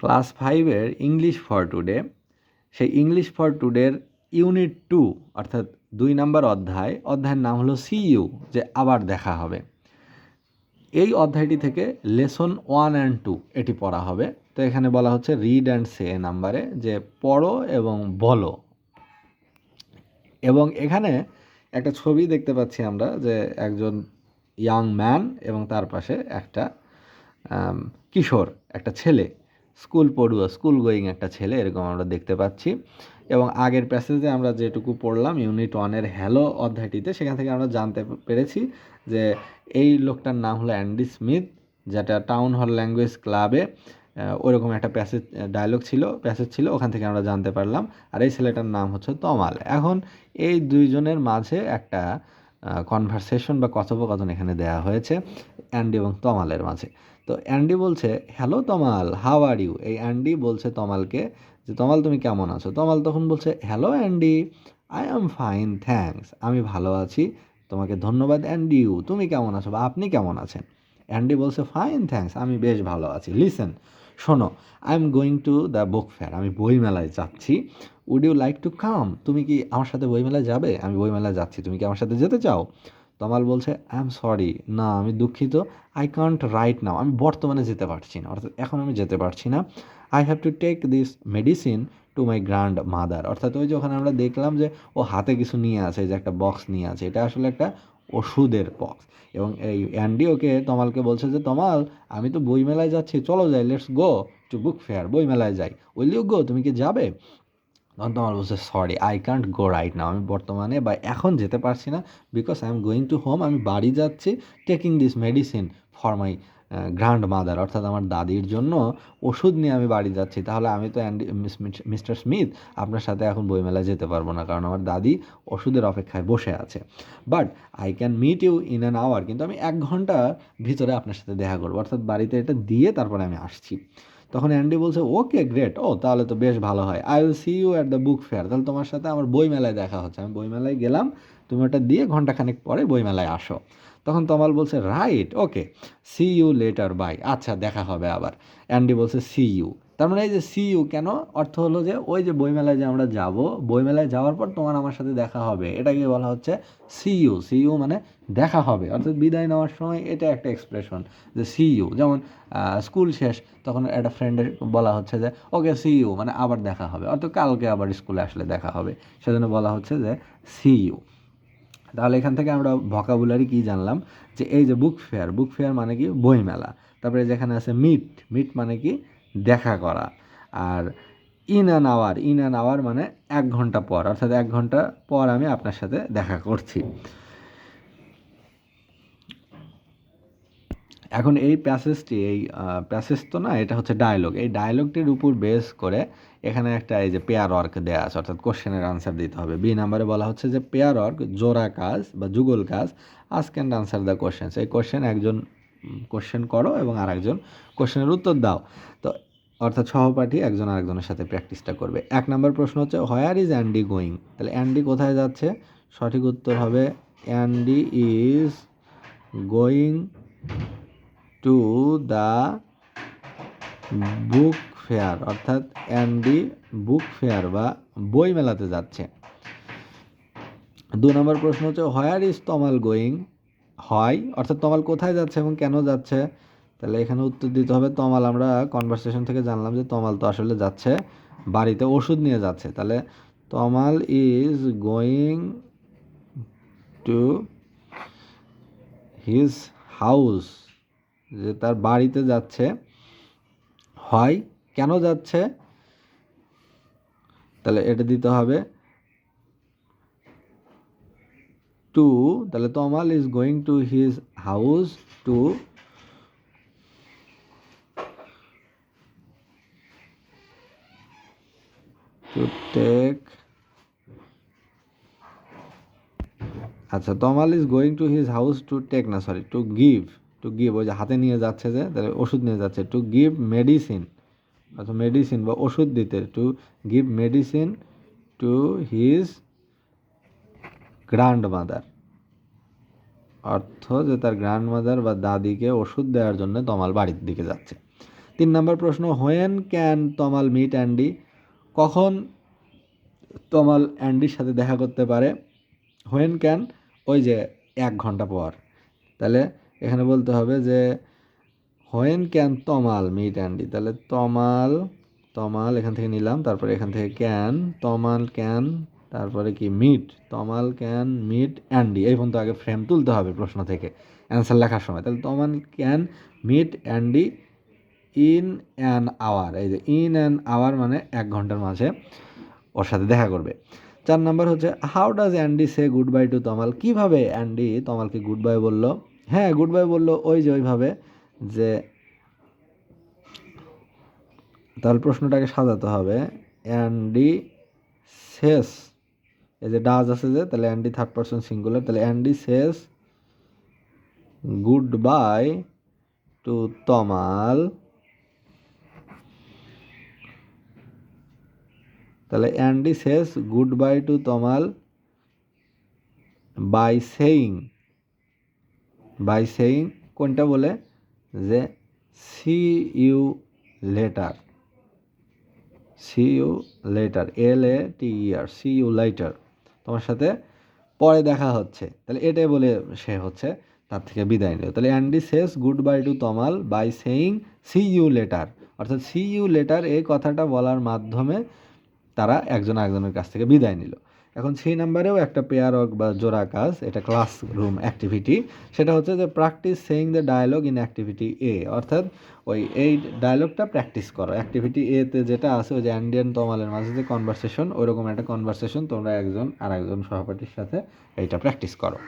Class ফাইভের English for today, সেই English for টুডের ইউনিট টু, অর্থাৎ দুই নম্বর অধ্যায়, অধ্যায়ের নাম হলো সিইউ যে আবার দেখা হবে। এই অধ্যায়টি থেকে লেসন ওয়ান অ্যান্ড টু এটি পড়া হবে। তো এখানে বলা হচ্ছে রিড অ্যান্ড সে নাম্বারে, যে পড়ো এবং বলো। এবং এখানে একটা ছবি দেখতে পাচ্ছি আমরা, যে একজন ইয়াং ম্যান এবং তার পাশে একটা কিশোর, একটা ছেলে। স্কুল পড়ুয়া, স্কুল গোয়িং একটা ছেলে, এরকম আমরা দেখতে পাচ্ছি। এবং আগের প্যাসেজে আমরা যেটুকু পড়লাম, ইউনিট ওয়ানের হ্যালো অধ্যায়টিতে, সেখান থেকে আমরা জানতে পেরেছি যে এই লোকটার নাম হলো অ্যান্ডি স্মিথ, যেটা টাউন হল ল্যাঙ্গুয়েজ ক্লাবে ওইরকম একটা প্যাসেজ, ডায়লগ ছিল, প্যাসেজ ছিল, ওখান থেকে আমরা জানতে পারলাম। আর এই ছেলেটার নাম হচ্ছে তমাল। এখন এই দুইজনের মাঝে একটা কনভারসেশন বা কথোপকথন এখানে দেওয়া হয়েছে, অ্যান্ডি এবং তমালের মাঝে। তো অ্যান্ডি বলছে hello Tamal how are you এই অ্যান্ডি বলছে তমালকে যে, তমাল, তুমি কেমন আছো? তমাল তখন বলছে hello Andy I am fine thanks আমি ভালো আছি, তোমাকে ধন্যবাদ অ্যান্ডি ইউ তুমি কেমন আছো বা আপনি কেমন আছেন? অ্যান্ডি বলছে ফাইন থ্যাঙ্কস আমি বেশ ভালো আছি। লিসেন শোনো I am going to the book fair আমি বইমেলায় যাচ্ছি। Would you like to come তুমি কি আমার সাথে বইমেলায় যাবে? আমি বইমেলায় যাচ্ছি, তুমি কি আমার সাথে যেতে চাও? তমাল বলছে আই এম সরি না, আমি দুঃখিত আই কান্ট রাইট নাও আমি বর্তমানে যেতে পারছি না। অর্থাৎ এখন আমি যেতে পারছি না। I have to take this medicine to my grandmother অর্থাৎ ওই যে ওখানে আমরা দেখলাম যে ও হাতে কিছু নিয়ে আছে যে একটা বক্স নিয়ে আছে, এটা আসলে একটা ওষুধের বক্স এবং এই অ্যান্ডি ওকে, তমালকে বলছে যে, তমাল, আমি তো বইমেলায় যাচ্ছি, চলো যাই let's go to book fair বইমেলায় যাই। উইল ইউ গো তুমি কি যাবে? তখন বলছে sorry I can't go right now আমি বর্তমানে বা এখন যেতে পারছি না because I am going to home আমি বাড়ি যাচ্ছি taking this medicine for my grandmother অর্থাৎ আমার দাদির জন্য ওষুধ নিয়ে আমি বাড়ি যাচ্ছি। তাহলে আমি তো অ্যান্ডি মিস্টার স্মিথ আপনার সাথে এখন বইমেলায় যেতে পারব না কারণ আমার দাদি ওষুধের অপেক্ষায় বসে আছে। But I can meet you in an hour কিন্তু আমি এক ঘণ্টার ভিতরে আপনার সাথে দেখা করব। অর্থাৎ বাড়িতে এটা দিয়ে তারপরে আমি আসছি। তখন অ্যান্ডি বলছে ওকে গ্রেট ও, তাহলে তো বেশ ভালো হয়। I will see you at the book fair তাহলে তোমার সাথে আমার বইমেলায় দেখা হচ্ছে। আমি বইমেলায় গেলাম, তুমি ওটা দিয়ে ঘন্টাখানেক পরে বইমেলায় আসো। তখন তমাল বলছে right okay see you later bye আচ্ছা দেখা হবে আবার। অ্যান্ডি বলছে সি ইউ তার মানে এই যে সি ইউ কেন? অর্থ হলো যে ওই যে বইমেলায় যে আমরা যাব, বইমেলায় যাওয়ার পর তোমার আমার সাথে দেখা হবে। এটাকে বলা হচ্ছে সি ইউ সি ইউ মানে দেখা হবে। অর্থাৎ বিদায় নেওয়ার সময় এটা একটা এক্সপ্রেশন যে সি ইউ যেমন স্কুল শেষ, তখন একটা ফ্রেন্ডের বলা হচ্ছে যে, ওকে সি ইউ মানে আবার দেখা হবে। অর্থাৎ কালকে আবার স্কুলে আসলে দেখা হবে। সেজন্য বলা হচ্ছে যে সি ইউ তাহলে এখান থেকে আমরা ভকাবুলারি কি জানলাম? যে এই যে বুক ফেয়ার বুক ফেয়ার মানে কি? বইমেলা। তারপরে যেখানে আছে মিট মিট মানে কি? দেখা করা। আর in an hour in an hour মানে এক ঘণ্টা পর, অর্থাৎ এক ঘণ্টা পর আমি আপনার সাথে দেখা করছি। এখন এই প্যাসেজটি এই প্যাসেজ তো না, এটা হচ্ছে ডায়লগ এই ডায়লগটির উপর বেস করে এখানে একটা এই যে পেয়ার ওয়ার্ক দেওয়া আছে, অর্থাৎ কোশ্চেনের আনসার দিতে হবে। বি নাম্বারে বলা হচ্ছে যে পেয়ার ওয়ার্ক জোড়া কাজ বা যুগল কাজ আজ ক্যান আনসার দ্য কোশ্চেন্স এই কোশ্চেন একজন কোশ্চেন করো এবং আর একজন কোশ্চেনের উত্তর দাও। তো অর্থাৎ সহপাঠী একজন আরেকজনের সাথে প্র্যাকটিসটা করবে। এক নম্বর প্রশ্ন হচ্ছে হোয়ার ইজ অ্যান্ডি গোয়িং তাহলে অ্যান্ডি কোথায় যাচ্ছে? সঠিক উত্তর হবে Andy is going to the book fair অর্থাৎ অ্যান্ডি বুক ফেয়ার বা বই মেলাতে যাচ্ছে। দু নম্বর প্রশ্ন হচ্ছে হোয়ার ইজ তমাল গোয়িং হয়, অর্থাৎ তমাল কোথায় যাচ্ছে এবং কেন যাচ্ছে? তাহলে এখানে উত্তর দিতে হবে তমাল। আমরা কনভারসেশন থেকে জানলাম যে তমাল তো আসলে যাচ্ছে, বাড়িতে ওষুধ নিয়ে যাচ্ছে। তাহলে Tamal is going to his house যে তার বাড়িতে যাচ্ছে, হয়, কেন যাচ্ছে? তাহলে এটা দিতে হবে টু তাহলে Tamal is going to his house to take আচ্ছা Tamal is going to his house to take না sorry to give to give ওই যে হাতে নিয়ে যাচ্ছে যে, তাহলে ওষুধ নিয়ে যাচ্ছে টু গিভ মেডিসিন অর্থাৎ মেডিসিন বা ওষুধ দিতে to give medicine to his grandmother অর্থ যে তার গ্র্যান্ড মাদার বা দাদিকে ওষুধ দেওয়ার জন্য তমাল বাড়ির দিকে যাচ্ছে। তিন নম্বর প্রশ্ন when can Tamal meet Andy কখন তমাল অ্যান্ডির সাথে দেখা করতে পারে? হোয়েন ক্যান ওই যে এক ঘণ্টা পর। তাহলে এখানে বলতে হবে যে when can Tamal meet Andy তাহলে তমাল তমাল এখান থেকে নিলাম, তারপরে এখান থেকে ক্যান তমাল ক্যান তারপরে কি meet Tamal can meet Andy এই পর্যন্ত আগে ফ্রেম তুলতে হবে প্রশ্ন থেকে অ্যান্সার লেখার সময়। তাহলে Tamal can meet Andy in an hour এই যে ইন অ্যান আওয়ার মানে এক ঘণ্টার মাঝে ওর সাথে দেখা করবে। চার নাম্বার হচ্ছে how does Andy say goodbye to Tamal? কীভাবে অ্যান্ডি তমালকে গুড বাই বলল? হ্যাঁ গুড বাই বলল ওই যে ওইভাবে যে তাহলে প্রশ্নটাকে সাজাতে হবে। অ্যান্ডি শেষ এই যে ডাজ আছে যে, তাহলে অ্যান্ডি থার্ড পার্সন সিঙ্গুলার তাহলে অ্যান্ডি শেষ গুড বাই টু তমাল তাহলে অ্যান্ডি শেষ goodbye to Tamal bye saying bye saying কোনটা বলে? যে see you later see you later L A T R see you later তোমার সাথে পরে দেখা হচ্ছে। তাহলে এটাই বলে সে হচ্ছে তার থেকে বিদায় নিল তাহলে Andy says goodbye to Tamal bye saying see you later অর্থাৎ সি ইউ লেটার এই কথাটা বলার মাধ্যমে তারা একজন একজনের কাছ থেকে বিদায় নিল। এখন সেই নাম্বারেও একটা পেয়ার অর্ক বা জোড়া কাজ, এটা ক্লাসরুম অ্যাক্টিভিটি সেটা হচ্ছে যে practice saying the dialogue in activity A অর্থাৎ ওই এই ডায়ালগটা প্র্যাকটিস করো। অ্যাক্টিভিটি এতে যেটা আছে, ওই যে অ্যান্ডিয়ান তমালের মাঝে যে কনভারসেশন ওইরকম একটা কনভারসেশন তোমরা একজন আর একজন সহপাঠীর সাথে এইটা প্র্যাকটিস করো।